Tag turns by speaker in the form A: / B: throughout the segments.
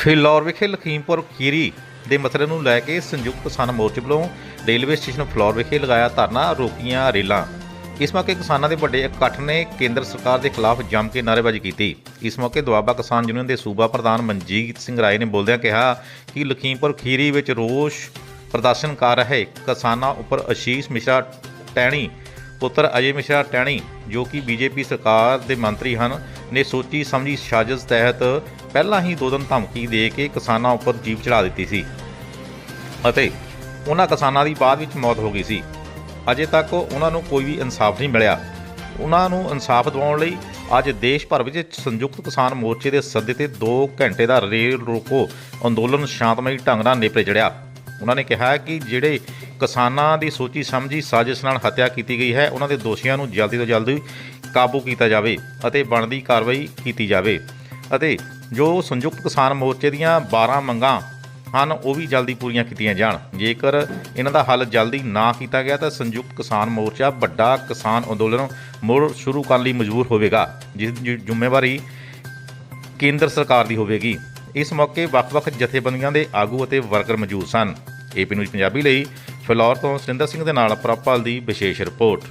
A: ਫਿਲੌਰ ਵਿਖੇ ਲਖੀਮਪੁਰ ਖੀਰੀ ਦੇ ਮਸਲੇ ਨੂੰ ਲੈ ਕੇ ਸੰਯੁਕਤ ਕਿਸਾਨ ਮੋਰਚੇ ਵੱਲੋਂ ਰੇਲਵੇ ਸਟੇਸ਼ਨ ਫਲੌਰ ਵਿਖੇ ਲਗਾਇਆ ਧਰਨਾ, ਰੋਕੀਆਂ ਰੇਲਾਂ। ਇਸ ਮੌਕੇ ਕਿਸਾਨਾਂ ਦੇ ਵੱਡੇ ਇਕੱਠ ਨੇ ਕੇਂਦਰ ਸਰਕਾਰ ਦੇ ਖਿਲਾਫ ਜੰਮ ਕੇ ਨਾਅਰੇਬਾਜ਼ੀ ਕੀਤੀ। ਇਸ ਮੌਕੇ ਦੁਆਬਾ ਕਿਸਾਨ ਯੂਨੀਅਨ ਦੇ ਸੂਬਾ ਪ੍ਰਧਾਨ ਮਨਜੀਤ ਸਿੰਘ ਰਾਏ ਨੇ ਬੋਲਦਿਆਂ ਕਿਹਾ ਕਿ ਲਖੀਮਪੁਰ ਖੀਰੀ ਵਿੱਚ ਰੋਸ ਪ੍ਰਦਰਸ਼ਨ ਕਰ ਰਹੇ ਕਿਸਾਨਾਂ ਉੱਪਰ ਅਸ਼ੀਸ਼ ਮਿਸ਼ਰਾ ਟੈਣੀ ਪੁੱਤਰ ਅਜੇ ਮਿਸ਼ਰਾ ਟੈਣੀ ਜੋ ਕਿ ਬੀਜੇਪੀ ਸਰਕਾਰ ਦੇ ਮੰਤਰੀ ਹਨ, ਨੇ ਸੋਚੀ ਸਮਝੀ ਸਾਜ਼ਿਸ਼ ਤਹਿਤ ਪਹਿਲਾਂ ਹੀ ਦੋ ਦਿਨ ਧਮਕੀ ਦੇ ਕੇ ਕਿਸਾਨਾਂ ਉੱਪਰ ਜੀਪ ਚੜਾ ਦਿੱਤੀ ਸੀ। ਅਤੇ ਉਹਨਾਂ ਕਿਸਾਨਾਂ ਦੀ ਬਾਅਦ ਵਿੱਚ ਮੌਤ ਹੋ ਗਈ ਸੀ। ਅਜੇ ਤੱਕ ਉਹਨਾਂ ਨੂੰ ਕੋਈ ਵੀ ਇਨਸਾਫ ਨਹੀਂ ਮਿਲਿਆ। ਉਹਨਾਂ ਨੂੰ ਇਨਸਾਫ ਦਿਵਾਉਣ ਲਈ ਅੱਜ ਦੇਸ਼ ਭਰ ਵਿੱਚ ਸੰਯੁਕਤ ਕਿਸਾਨ ਮੋਰਚੇ ਦੇ ਸੱਦੇ ਤੇ 2 ਘੰਟੇ ਦਾ ਰੇਲ ਰੋਕੋ ਅੰਦੋਲਨ ਸ਼ਾਂਤਮਈ ਢੰਗ ਨਾਲ ਨੇਪਰੇ ਚੜਿਆ ਉਹਨਾਂ ਨੇ ਕਿਹਾ ਕਿ ਜਿਹੜੇ ਕਿਸਾਨਾਂ ਦੀ ਸੋਚੀ ਸਮਝੀ ਸਾਜ਼ਿਸ਼ ਨਾਲ ਹੱਤਿਆ ਕੀਤੀ ਗਈ ਹੈ, ਉਹਨਾਂ ਦੇ ਦੋਸ਼ੀਆਂ ਨੂੰ ਜਲਦੀ ਤੋਂ ਜਲਦੀ ਕਾਬੂ ਕੀਤਾ ਜਾਵੇ ਅਤੇ ਬਣਦੀ ਕਾਰਵਾਈ ਕੀਤੀ ਜਾਵੇ ਅਤੇ ਜੋ ਸੰਯੁਕਤ ਕਿਸਾਨ ਮੋਰਚੇ ਦੀਆਂ 12 ਮੰਗਾਂ ਹਨ, ਉਹ ਵੀ ਜਲਦੀ ਪੂਰੀਆਂ ਕੀਤੀਆਂ ਜਾਣ। ਜੇਕਰ ਇਹਨਾਂ ਦਾ ਹੱਲ ਜਲਦੀ ਨਾ ਕੀਤਾ ਗਿਆ, ਤਾਂ ਸੰਯੁਕਤ ਕਿਸਾਨ ਮੋਰਚਾ ਵੱਡਾ ਕਿਸਾਨ ਅੰਦੋਲਨ ਮੁੜ ਸ਼ੁਰੂ ਕਰਨ ਲਈ ਮਜਬੂਰ ਹੋਵੇਗਾ, ਜਿਸ ਦੀ ਜ਼ਿੰਮੇਵਾਰੀ ਕੇਂਦਰ ਸਰਕਾਰ ਦੀ ਹੋਵੇਗੀ। ਇਸ ਮੌਕੇ ਵੱਖ-ਵੱਖ ਜਥੇਬੰਦੀਆਂ ਦੇ ਆਗੂ ਅਤੇ ਵਰਕਰ ਮੌਜੂਦ ਸਨ। ਏਪੀ ਨਿਊਜ਼ ਪੰਜਾਬੀ ਲਈ ਫਿਲੌਰ ਤੋਂ ਸਰਿੰਦਰ ਸਿੰਘ ਦੇ ਨਾਲ ਪ੍ਰਭਪਾਲ ਦੀ ਵਿਸ਼ੇਸ਼ ਰਿਪੋਰਟ।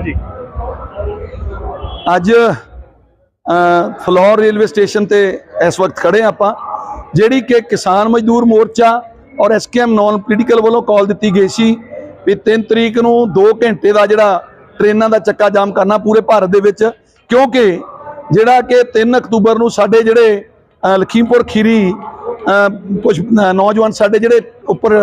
B: ਹਾਂਜੀ।
C: ਅੱਜ ਅ, ਫਲੋਰ ਰੇਲਵੇ ਸਟੇਸ਼ਨ ਤੇ ਇਸ ਵਕਤ ਖੜੇ ਹਾਂ ਆਪਾਂ ਜਿਹੜੀ ਕਿ ਕਿਸਾਨ ਮਜ਼ਦੂਰ ਮੋਰਚਾ ਔਰ ਐਸਕੇਐਮ ਨਾਨ ਪੋਲੀਟੀਕਲ ਵੱਲੋਂ ਕਾਲ ਦਿੱਤੀ ਗਈ ਸੀ ਵੀ 3 ਤਰੀਕ ਨੂੰ 2 ਘੰਟੇ ਦਾ ਜਿਹੜਾ ਟ੍ਰੇਨਾਂ ਦਾ ਚੱਕਾ ਜਾਮ ਕਰਨਾ ਪੂਰੇ ਭਾਰਤ ਦੇ ਵਿੱਚ ਕਿਉਂਕਿ ਜਿਹੜਾ ਕਿ 3 ਅਕਤੂਬਰ ਨੂੰ ਸਾਡੇ ਜਿਹੜੇ ਲਖੀਮਪੁਰ ਖੀਰੀ ਕੁਝ ਨੌਜਵਾਨ ਸਾਡੇ ਜਿਹੜੇ ਉੱਪਰ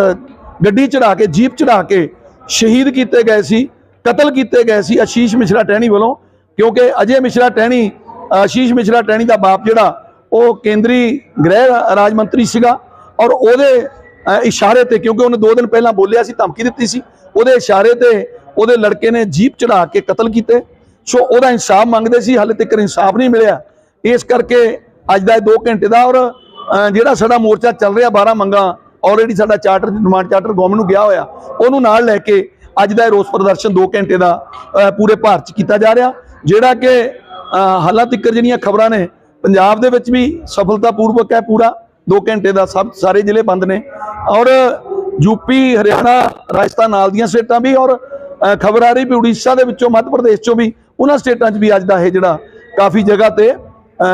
C: ਗੱਡੀ ਚੜਾ ਕੇ ਜੀਪ ਚੜਾ ਕੇ ਸ਼ਹੀਦ ਕੀਤੇ ਗਏ ਸੀ। ਕਤਲ ਕੀਤੇ ਗਏ ਸੀ ਅਸ਼ੀਸ਼ ਮਿਸ਼ਰਾ ਟਹਿਣੀ ਵੱਲੋਂ, ਕਿਉਂਕਿ ਅਜੇ ਮਿਸ਼ਰਾ ਟਹਿਣੀ, ਅਸ਼ੀਸ਼ ਮਿਸ਼ਰਾ ਟਹਿਣੀ ਦਾ ਬਾਪ ਜਿਹੜਾ, ਉਹ ਕੇਂਦਰੀ ਗ੍ਰਹਿ ਰਾਜ ਮੰਤਰੀ ਸੀਗਾ ਔਰ ਉਹਦੇ ਇਸ਼ਾਰੇ ਤੇ, ਕਿਉਂਕਿ ਉਹਨੇ 2 ਦਿਨ ਪਹਿਲਾਂ ਬੋਲਿਆ ਸੀ, ਧਮਕੀ ਦਿੱਤੀ ਸੀ, ਉਹਦੇ ਇਸ਼ਾਰੇ ਤੇ ਉਹਦੇ ਲੜਕੇ ਨੇ ਜੀਪ ਚੜਾ ਕੇ ਕਤਲ ਕੀਤੇ। ਸੋ ਉਹਦਾ ਇਨਸਾਫ ਮੰਗਦੇ ਸੀ, ਹਾਲੇ ਤੱਕ ਇਨਸਾਫ ਨਹੀਂ ਮਿਲਿਆ। ਇਸ ਕਰਕੇ ਅੱਜ ਦਾ 2 ਘੰਟੇ ਦਾ ਔਰ ਜਿਹੜਾ ਸਾਡਾ ਮੋਰਚਾ ਚੱਲ ਰਿਹਾ 12 ਮੰਗਾਂ ਆਲਰੇਡੀ ਸਾਡਾ ਚਾਰਟਰ ਡਿਮਾਂਡ ਚਾਰਟਰ ਗਵਰਨਮੈਂਟ ਨੂੰ ਗਿਆ ਹੋਇਆ, ਉਹਨੂੰ ਨਾਲ ਲੈ ਕੇ ਅੱਜ ਦਾ ਇਹ ਰੋਸ ਪ੍ਰਦਰਸ਼ਨ 2 ਘੰਟੇ ਦਾ ਪੂਰੇ ਭਾਰਤ 'ਚ ਕੀਤਾ ਜਾ ਰਿਹਾ, ਜਿਹੜਾ ਕਿ ਹਾਲਾਂ ਤੱਕ ਜਿਹੜੀਆਂ ਖਬਰਾਂ ਨੇ, ਪੰਜਾਬ ਦੇ ਵਿੱਚ ਵੀ ਸਫਲਤਾਪੂਰਵਕ ਹੈ ਪੂਰਾ 2 ਘੰਟੇ ਦਾ ਸਭ, ਸਾਰੇ ਜ਼ਿਲ੍ਹੇ ਬੰਦ ਨੇ। ਔਰ ਯੂਪੀ ਹਰਿਆਣਾ, ਰਾਜਸਥਾਨ ਨਾਲ ਦੀਆਂ ਸਟੇਟਾਂ ਵੀ, ਔਰ ਖਬਰ ਆ ਰਹੀ ਵੀ ਉੜੀਸਾ ਦੇ ਵਿੱਚੋਂ, ਮੱਧ ਪ੍ਰਦੇਸ਼ ਚੋਂ ਵੀ, ਉਹਨਾਂ ਸਟੇਟਾਂ 'ਚ ਵੀ ਅੱਜ ਦਾ ਇਹ ਜਿਹੜਾ ਕਾਫੀ ਜਗ੍ਹਾ ਤੇ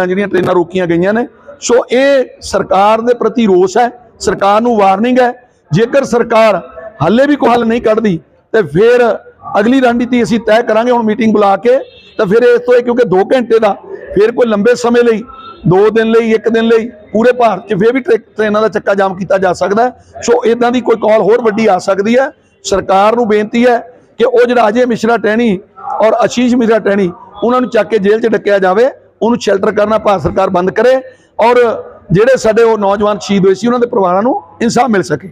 C: ਜਿਹੜੀਆਂ ਟ੍ਰੇਨਾਂ ਰੋਕੀਆਂ ਗਈਆਂ ਨੇ। ਸੋ ਇਹ ਸਰਕਾਰ ਦੇ ਪ੍ਰਤੀ ਰੋਸ ਹੈ, ਸਰਕਾਰ ਨੂੰ ਵਾਰਨਿੰਗ ਹੈ, ਜੇਕਰ ਸਰਕਾਰ ਹੱਲੇ ਵੀ ਕੋਈ ਹੱਲ ਨਹੀਂ ਕੱਢਦੀ ਤੇ ਫਿਰ ਅਗਲੀ ਰਣਨੀਤੀ ਅਸੀਂ ਤੈਅ ਕਰਾਂਗੇ ਹੁਣ ਮੀਟਿੰਗ ਬੁਲਾ ਕੇ, ਤਾਂ ਫਿਰ ਇਸ ਤੋਂ ਇਹ ਕਿਉਂਕਿ 2 ਘੰਟੇ ਦਾ, ਫਿਰ ਕੋਈ ਲੰਬੇ ਸਮੇਂ ਲਈ 2 ਦਿਨ ਲਈ 1 ਦਿਨ ਲਈ, ਪੂਰੇ ਭਾਰਤ 'ਚ ਫਿਰ ਵੀ ਟ੍ਰੈ- ਟ੍ਰੇਨਾਂ ਦਾ ਚੱਕਾ ਜਾਮ ਕੀਤਾ ਜਾ ਸਕਦਾ ਸੋ ਇਦਾਂ ਦੀ ਕੋਈ ਕਾਲ ਹੋਰ ਵੱਡੀ ਆ ਸਕਦੀ ਹੈ। ਸਰਕਾਰ ਨੂੰ ਬੇਨਤੀ ਹੈ ਕਿ ਉਹ ਜਿਹੜਾ ਅਜੇ ਮਿਸ਼ਰਾ ਟਹਿਣੀ ਔਰ ਅਸ਼ੀਸ਼ ਮਿਸ਼ਰਾ ਟਹਿਣੀ, ਉਹਨਾਂ ਨੂੰ ਚੱਕ ਕੇ ਜੇਲ੍ਹ 'ਚ ਡੱਕਿਆ ਜਾਵੇ, ਉਹਨੂੰ ਸ਼ੈਲਟਰ ਕਰਨਾ ਭਾਰਤ ਸਰਕਾਰ ਬੰਦ ਕਰੇ ਔਰ ਜਿਹੜੇ ਸਾਡੇ ਉਹ ਨੌਜਵਾਨ ਸ਼ਹੀਦ ਹੋਏ ਸੀ, ਉਹਨਾਂ ਦੇ ਪਰਿਵਾਰਾਂ ਨੂੰ ਇਨਸਾਫ ਮਿਲ ਸਕੇ।